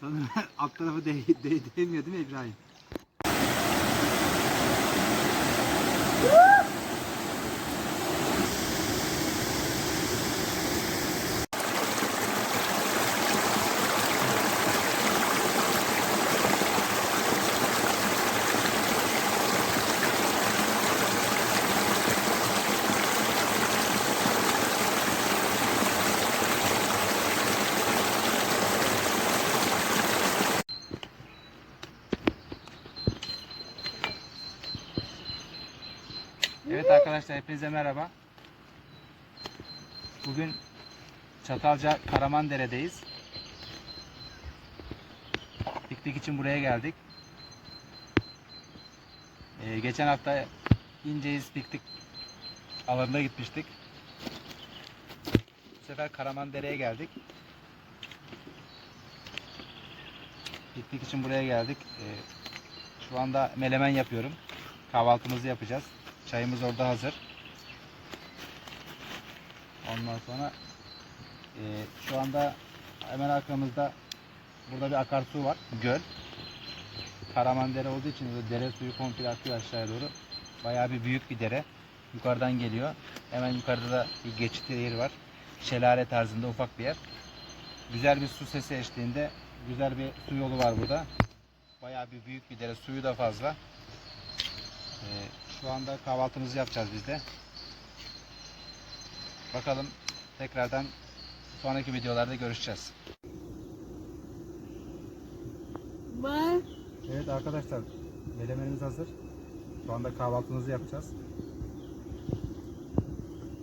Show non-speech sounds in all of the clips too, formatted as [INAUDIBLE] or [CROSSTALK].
Sanırım [LAUGHS] alt tarafı değ- değ- değmiyor değil mi İbrahim? Evet arkadaşlar hepinize merhaba. Bugün Çatalca Karamandere'deyiz. Piknik için buraya geldik. Ee, geçen hafta İnceyiz piknik alanına gitmiştik. Bu sefer Karamandere'ye geldik. Piknik için buraya geldik. Ee, şu anda melemen yapıyorum. Kahvaltımızı yapacağız. Çayımız orada hazır. Ondan sonra e, şu anda hemen arkamızda burada bir akarsu var. Göl. Karamandere olduğu için böyle dere suyu komple akıyor aşağıya doğru. Bayağı bir büyük bir dere. Yukarıdan geliyor. Hemen yukarıda da bir geçit yeri var. Şelale tarzında ufak bir yer. Güzel bir su sesi eşliğinde güzel bir su yolu var burada. Bayağı bir büyük bir dere. Suyu da fazla. Ee, şu anda kahvaltımızı yapacağız biz de. Bakalım tekrardan sonraki videolarda görüşeceğiz. Var. Evet arkadaşlar melemenimiz hazır. Şu anda kahvaltımızı yapacağız.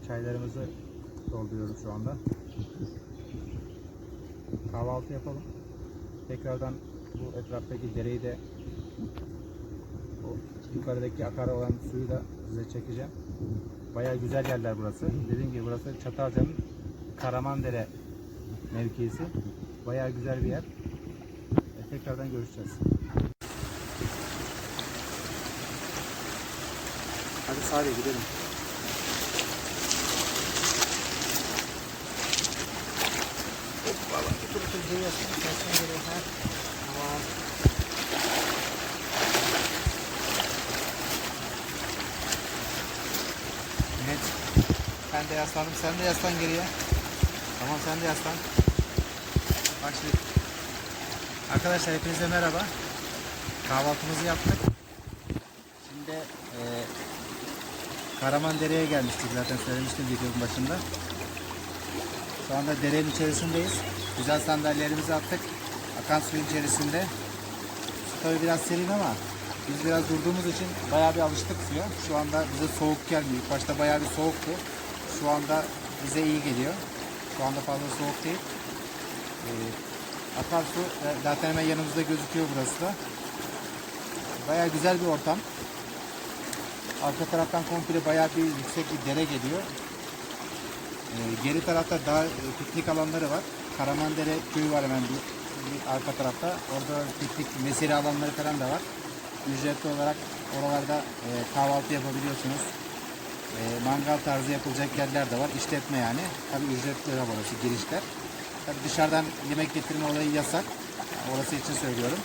Çaylarımızı dolduruyoruz şu anda. Kahvaltı yapalım. Tekrardan bu etraftaki dereyi de yukarıdaki akar olan suyu da size çekeceğim. Bayağı güzel yerler burası. Dediğim gibi burası Çatalca'nın Karamandere mevkisi. Bayağı güzel bir yer. E, tekrardan görüşeceğiz. Hadi sahile gidelim. Hoppala. Otur otur geliyorsun. Sen geliyor ha. Tamam. Evet. Ben de yaslandım. Sen de yaslan geriye. Tamam sen de yaslan. Bak şimdi. Arkadaşlar hepinize merhaba. Kahvaltımızı yaptık. Şimdi e, Karamandere'ye gelmiştik zaten söylemiştim videonun başında. Şu anda derenin içerisindeyiz. Güzel sandalyelerimizi attık. Akan suyun içerisinde. Su tabii biraz serin ama biz biraz durduğumuz için bayağı bir alıştık suya. Şu anda bize soğuk gelmiyor. İlk başta bayağı bir soğuktu. Şu anda bize iyi geliyor. Şu anda fazla soğuk değil. Ee, akarsu e, zaten hemen yanımızda gözüküyor burası da. Bayağı güzel bir ortam. Arka taraftan komple bayağı bir yüksek bir dere geliyor. Ee, geri tarafta daha e, piknik alanları var. Karamandere köyü var hemen bir, bir arka tarafta. Orada piknik mesire alanları falan da var. Ücretli olarak oralarda e, kahvaltı yapabiliyorsunuz. E, mangal tarzı yapılacak yerler de var. İşletme yani. Tabii ücretli orası girişler. Tabii dışarıdan yemek getirme olayı yasak. Orası için söylüyorum.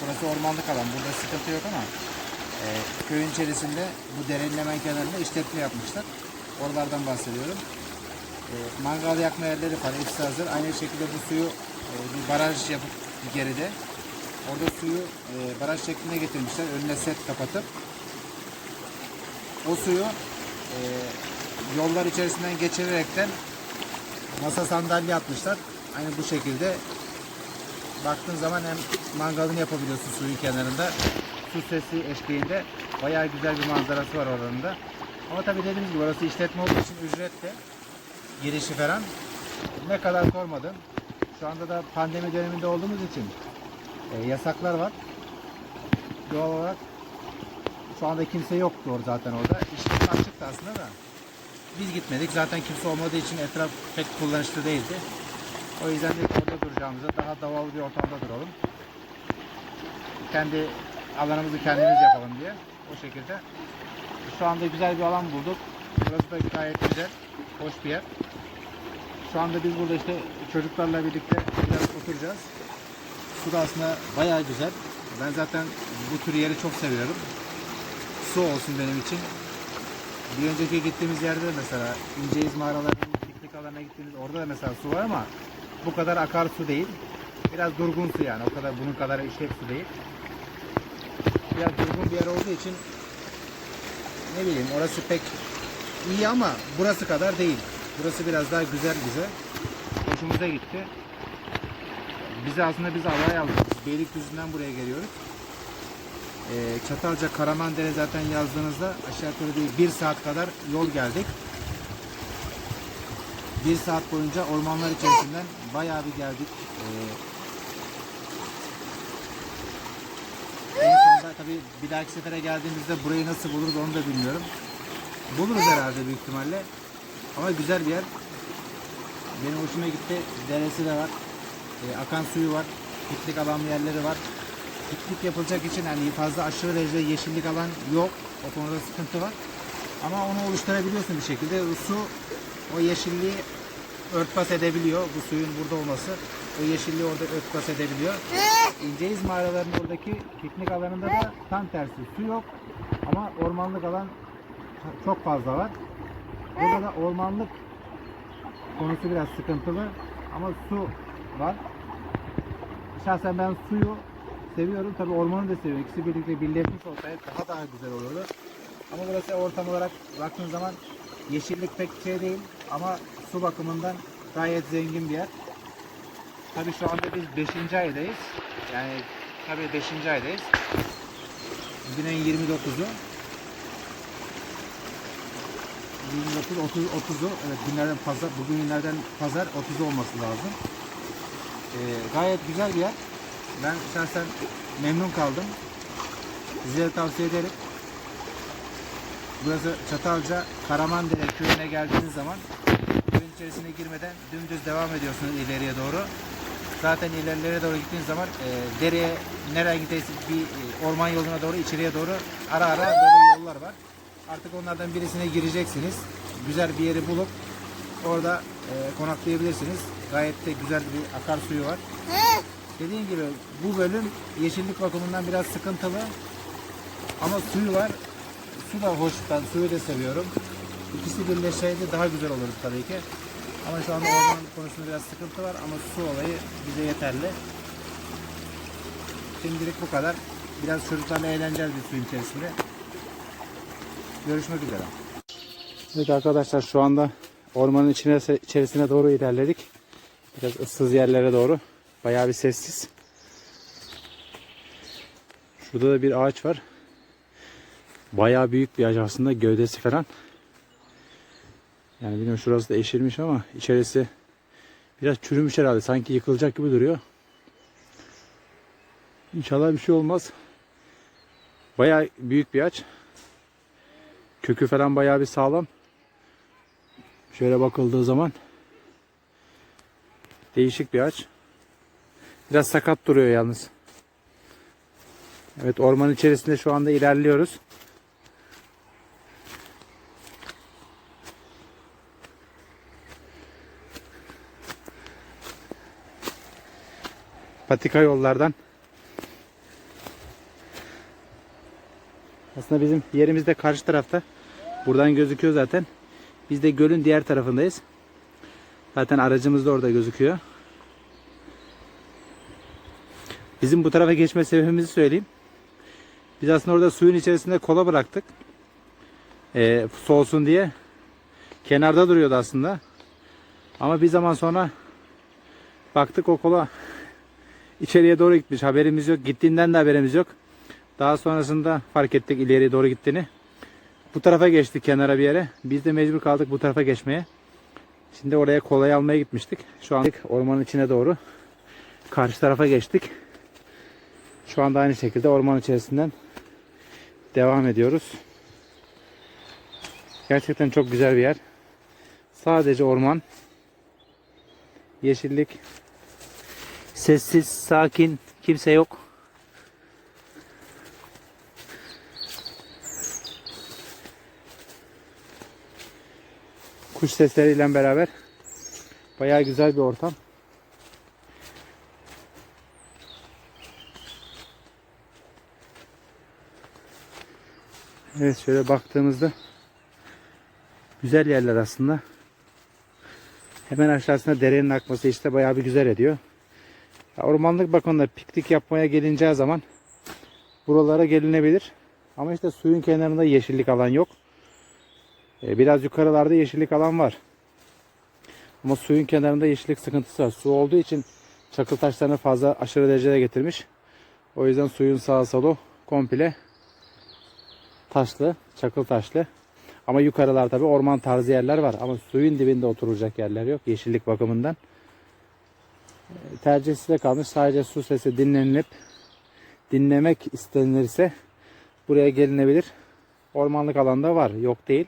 Burası ormanlık alan. Burada sıkıntı yok ama e, köyün içerisinde bu derenin hemen kenarında işletme yapmışlar. Oralardan bahsediyorum. E, mangal yakma yerleri falan hepsi hazır. Aynı şekilde bu suyu e, bir baraj yapıp bir geride orada suyu e, baraj şekline getirmişler. Önüne set kapatıp o suyu e, yollar içerisinden geçirerekten masa sandalye atmışlar. Aynı bu şekilde baktığın zaman hem mangalını yapabiliyorsun suyun kenarında. Su sesi eşliğinde bayağı güzel bir manzarası var oranın da. Ama tabii dediğimiz gibi orası işletme olduğu için ücretli. Girişi falan. Ne kadar sormadım. Şu anda da pandemi döneminde olduğumuz için e, yasaklar var. Doğal olarak şu anda kimse yoktu or zaten orada. İşletme açıktı aslında da. Biz gitmedik. Zaten kimse olmadığı için etraf pek kullanışlı değildi. O yüzden de orada duracağımıza daha doğal bir ortamda duralım. Kendi alanımızı kendimiz yapalım diye. O şekilde. Şu anda güzel bir alan bulduk. Burası da gayet güzel. Hoş bir yer. Şu anda biz burada işte çocuklarla birlikte biraz oturacağız. Su da aslında bayağı güzel. Ben zaten bu tür yeri çok seviyorum. Su olsun benim için. Bir önceki gittiğimiz yerde de mesela İnceyiz mağaralarının piknik alanına gittiğimiz orada da mesela su var ama bu kadar akarsu değil. Biraz durgun su yani. O kadar bunun kadar işlek su değil. Biraz durgun bir yer olduğu için ne bileyim orası pek iyi ama burası kadar değil. Burası biraz daha güzel bize. Hoşumuza gitti. Bizi aslında biz alay aldık. Beylikdüzü'nden buraya geliyoruz. Ee, Çatalca Karamandere zaten yazdığınızda aşağı yukarı değil bir saat kadar yol geldik. Bir saat boyunca ormanlar içerisinden bayağı bir geldik. Ee, en sonunda tabii bir dahaki sefere geldiğimizde burayı nasıl buluruz onu da bilmiyorum. Buluruz herhalde büyük ihtimalle. Ama güzel bir yer. Benim hoşuma gitti. Deresi de var. Ee, akan suyu var. Piknik alanlı yerleri var. Piknik yapılacak için hani fazla aşırı derecede yeşillik alan yok. O konuda sıkıntı var. Ama onu oluşturabiliyorsun bir şekilde. O su o yeşilliği örtbas edebiliyor. Bu suyun burada olması o yeşilliği orada örtbas edebiliyor. İnceyiz mağaralarının oradaki piknik alanında da tam tersi. Su yok ama ormanlık alan çok fazla var. Burada da ormanlık konusu biraz sıkıntılı ama su var. Şahsen ben suyu seviyorum. Tabii ormanı da seviyorum. İkisi birlikte birleşmiş olsaydı daha daha güzel olurdu. Ama burası ortam olarak baktığın zaman yeşillik pek şey değil ama su bakımından gayet zengin bir yer. Tabii şu anda biz 5. aydayız. Yani tabii 5. aydayız. Bugün ayın 29'u. 29, 30, 30'u. Evet günlerden pazar, bugün günlerden pazar 30'u olması lazım. Ee, gayet güzel bir yer. Ben şahsen memnun kaldım. Size de tavsiye ederim. Burası Çatalca Karamandere köyüne geldiğiniz zaman köyün içerisine girmeden dümdüz devam ediyorsunuz ileriye doğru. Zaten ilerilere doğru gittiğiniz zaman e, dereye nereye gidersiniz bir e, orman yoluna doğru içeriye doğru ara ara böyle yollar var. Artık onlardan birisine gireceksiniz. Güzel bir yeri bulup orada e, konaklayabilirsiniz. Gayet de güzel bir akarsuyu var. Dediğim gibi bu bölüm yeşillik bakımından biraz sıkıntılı. Ama suyu var. Su da hoş. Ben suyu da seviyorum. İkisi birleşseydi daha güzel olurdu tabii ki. Ama şu anda orman konusunda biraz sıkıntı var ama su olayı bize yeterli. Şimdilik bu kadar. Biraz çocuklarla eğleneceğiz bir suyun içerisinde. Görüşmek üzere. Evet arkadaşlar şu anda ormanın içine, içerisine doğru ilerledik. Biraz ıssız yerlere doğru. Bayağı bir sessiz. Şurada da bir ağaç var. Bayağı büyük bir ağaç aslında gövdesi falan. Yani bilmiyorum şurası da eşilmiş ama içerisi biraz çürümüş herhalde. Sanki yıkılacak gibi duruyor. İnşallah bir şey olmaz. Bayağı büyük bir ağaç. Kökü falan bayağı bir sağlam. Şöyle bakıldığı zaman değişik bir ağaç. Biraz sakat duruyor yalnız. Evet orman içerisinde şu anda ilerliyoruz. Patika yollardan. Aslında bizim yerimiz de karşı tarafta. Buradan gözüküyor zaten. Biz de gölün diğer tarafındayız. Zaten aracımız da orada gözüküyor. Bizim bu tarafa geçme sebebimizi söyleyeyim. Biz aslında orada suyun içerisinde kola bıraktık. Ee, soğusun diye. Kenarda duruyordu aslında. Ama bir zaman sonra baktık o kola içeriye doğru gitmiş. Haberimiz yok. Gittiğinden de haberimiz yok. Daha sonrasında fark ettik ileriye doğru gittiğini. Bu tarafa geçtik kenara bir yere. Biz de mecbur kaldık bu tarafa geçmeye. Şimdi oraya kolayı almaya gitmiştik. Şu an ormanın içine doğru karşı tarafa geçtik. Şu anda aynı şekilde orman içerisinden devam ediyoruz. Gerçekten çok güzel bir yer. Sadece orman. Yeşillik. Sessiz, sakin, kimse yok. Kuş sesleriyle beraber bayağı güzel bir ortam. Evet şöyle baktığımızda güzel yerler aslında. Hemen aşağısında derenin akması işte bayağı bir güzel ediyor. Ya ormanlık bakımda piknik yapmaya gelineceği zaman buralara gelinebilir. Ama işte suyun kenarında yeşillik alan yok. Ee, Biraz yukarılarda yeşillik alan var. Ama suyun kenarında yeşillik sıkıntısı var. Su olduğu için çakıl taşlarını fazla aşırı derecede getirmiş. O yüzden suyun sağa solu komple taşlı, çakıl taşlı. Ama yukarılar tabi orman tarzı yerler var. Ama suyun dibinde oturacak yerler yok yeşillik bakımından. Ee, Tercih size kalmış. Sadece su sesi dinlenilip dinlemek istenirse buraya gelinebilir. Ormanlık alanda var. Yok değil.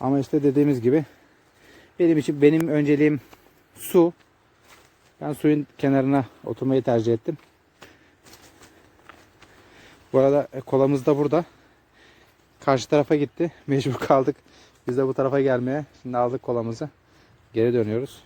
Ama işte dediğimiz gibi benim için benim önceliğim su. Ben suyun kenarına oturmayı tercih ettim. Bu arada e, kolamız da burada. Karşı tarafa gitti. Mecbur [LAUGHS] kaldık. Biz de bu tarafa gelmeye. Şimdi aldık kolamızı. Geri dönüyoruz.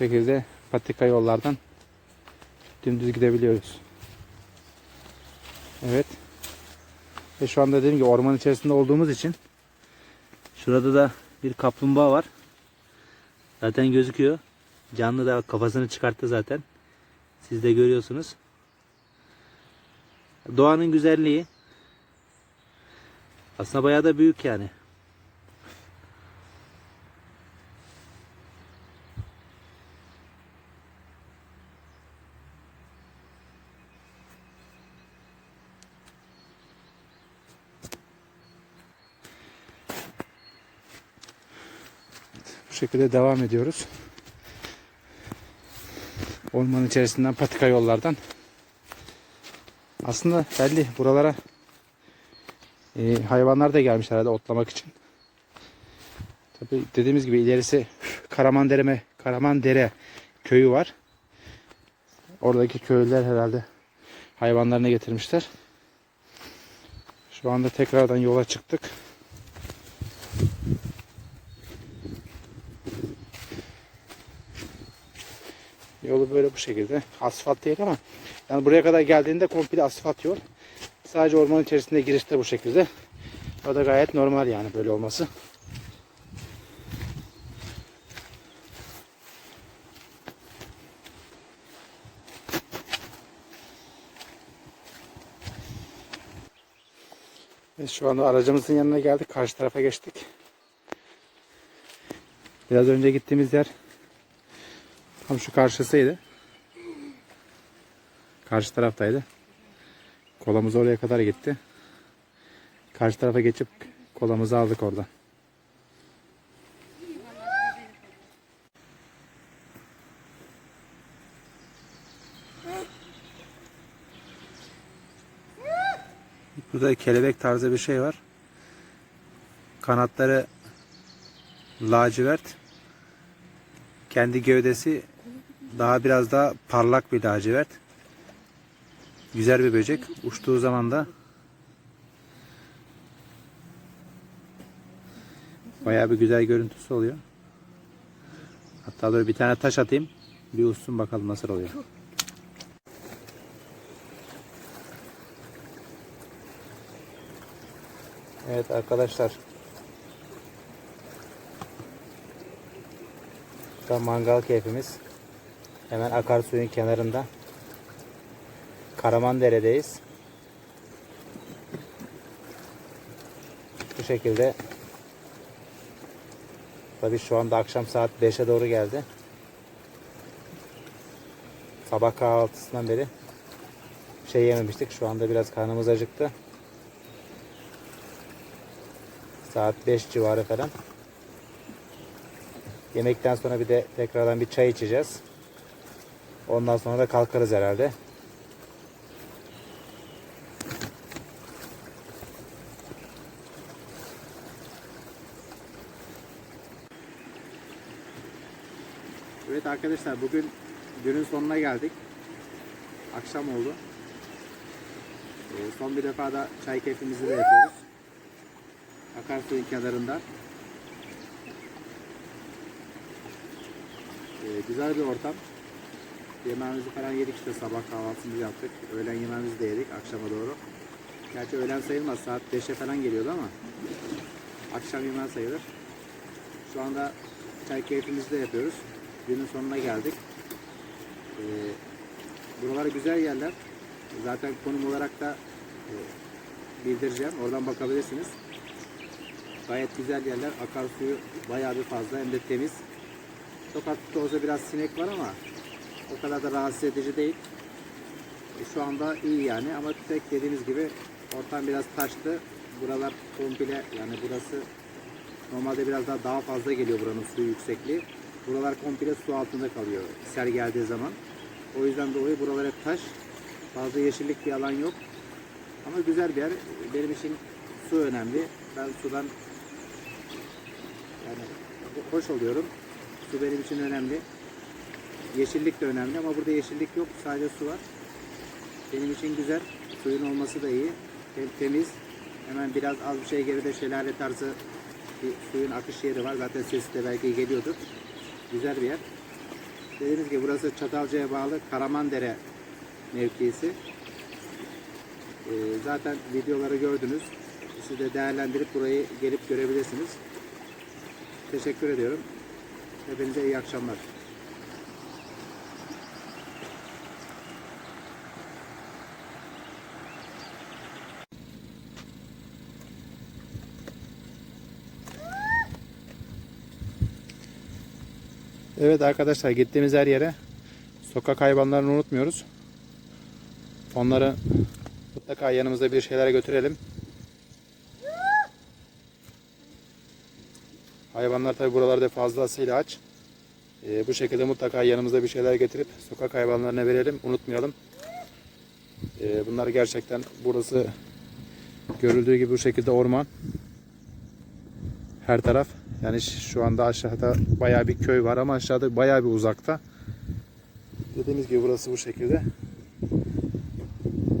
Şekilde patika yollardan dümdüz gidebiliyoruz. Evet. Ve şu anda dediğim gibi orman içerisinde olduğumuz için şurada da bir kaplumbağa var. Zaten gözüküyor. Canlı da kafasını çıkarttı zaten. Siz de görüyorsunuz. Doğanın güzelliği. Aslında bayağı da büyük yani. Şekilde devam ediyoruz. Ormanın içerisinden patika yollardan. Aslında belli buralara e, hayvanlar da gelmiş herhalde otlamak için. Tabii dediğimiz gibi ilerisi Karamandere, Karamandere köyü var. Oradaki köylüler herhalde hayvanlarını getirmişler. Şu anda tekrardan yola çıktık. Yolu böyle bu şekilde. Asfalt değil ama yani buraya kadar geldiğinde komple asfalt yol. Sadece orman içerisinde girişte bu şekilde. O da gayet normal yani böyle olması. Ve şu anda aracımızın yanına geldik. Karşı tarafa geçtik. Biraz önce gittiğimiz yer Tam şu karşısıydı. Karşı taraftaydı. Kolamız oraya kadar gitti. Karşı tarafa geçip kolamızı aldık oradan. Burada kelebek tarzı bir şey var. Kanatları lacivert. Kendi gövdesi daha biraz daha parlak bir lacivert. Güzel bir böcek. Uçtuğu zaman da bayağı bir güzel görüntüsü oluyor. Hatta böyle bir tane taş atayım. Bir uçsun bakalım nasıl oluyor. Evet arkadaşlar. An mangal keyfimiz. Hemen akarsuyun kenarında. Karamandere'deyiz. Bu şekilde Tabii şu anda akşam saat 5'e doğru geldi. Sabah kahvaltısından beri şey yememiştik. Şu anda biraz karnımız acıktı. Saat 5 civarı falan. Yemekten sonra bir de tekrardan bir çay içeceğiz. Ondan sonra da kalkarız herhalde. Arkadaşlar bugün günün sonuna geldik. Akşam oldu. Ee, son bir defa da çay keyfimizi de yapıyoruz. Akarsuyun kenarında. Ee, güzel bir ortam. Yemeğimizi falan yedik işte sabah kahvaltımızı yaptık. Öğlen yemeğimizi de yedik akşama doğru. Gerçi öğlen sayılmaz saat 5'e falan geliyordu ama akşam yemeği sayılır. Şu anda çay keyfimizi de yapıyoruz. Günün sonuna geldik. Ee, buralar güzel yerler. Zaten konum olarak da e, bildireceğim. Oradan bakabilirsiniz. Gayet güzel yerler. Akarsuyu bayağı bir fazla hem de temiz. De olsa biraz sinek var ama o kadar da rahatsız edici değil. E, şu anda iyi yani ama tek dediğimiz gibi ortam biraz taştı. Buralar komple yani burası normalde biraz daha daha fazla geliyor buranın suyu yüksekliği. Buralar komple su altında kalıyor sel geldiği zaman. O yüzden dolayı buralar hep taş. Fazla yeşillik bir alan yok. Ama güzel bir yer. Benim için su önemli. Ben sudan yani hoş oluyorum. Su benim için önemli. Yeşillik de önemli ama burada yeşillik yok. Sadece su var. Benim için güzel. Suyun olması da iyi. Hem temiz. Hemen biraz az bir şey geride şelale tarzı bir suyun akış yeri var. Zaten sesi de belki geliyordur. Güzel bir yer. Dediğimiz gibi burası Çatalca'ya bağlı Karamandere mevkisi. Ee, zaten videoları gördünüz. Siz de değerlendirip burayı gelip görebilirsiniz. Teşekkür ediyorum. Hepinize iyi akşamlar. Evet arkadaşlar gittiğimiz her yere sokak hayvanlarını unutmuyoruz. Onları mutlaka yanımızda bir şeyler götürelim. Hayvanlar tabi buralarda fazlasıyla aç. Ee, bu şekilde mutlaka yanımızda bir şeyler getirip sokak hayvanlarına verelim. Unutmayalım. Ee, bunlar gerçekten burası görüldüğü gibi bu şekilde orman. Her taraf. Yani şu anda aşağıda bayağı bir köy var ama aşağıda bayağı bir uzakta. Dediğimiz gibi burası bu şekilde.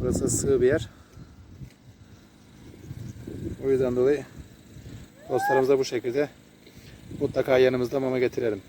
Burası sığ bir yer. O yüzden dolayı dostlarımıza bu şekilde mutlaka yanımızda mama getirelim.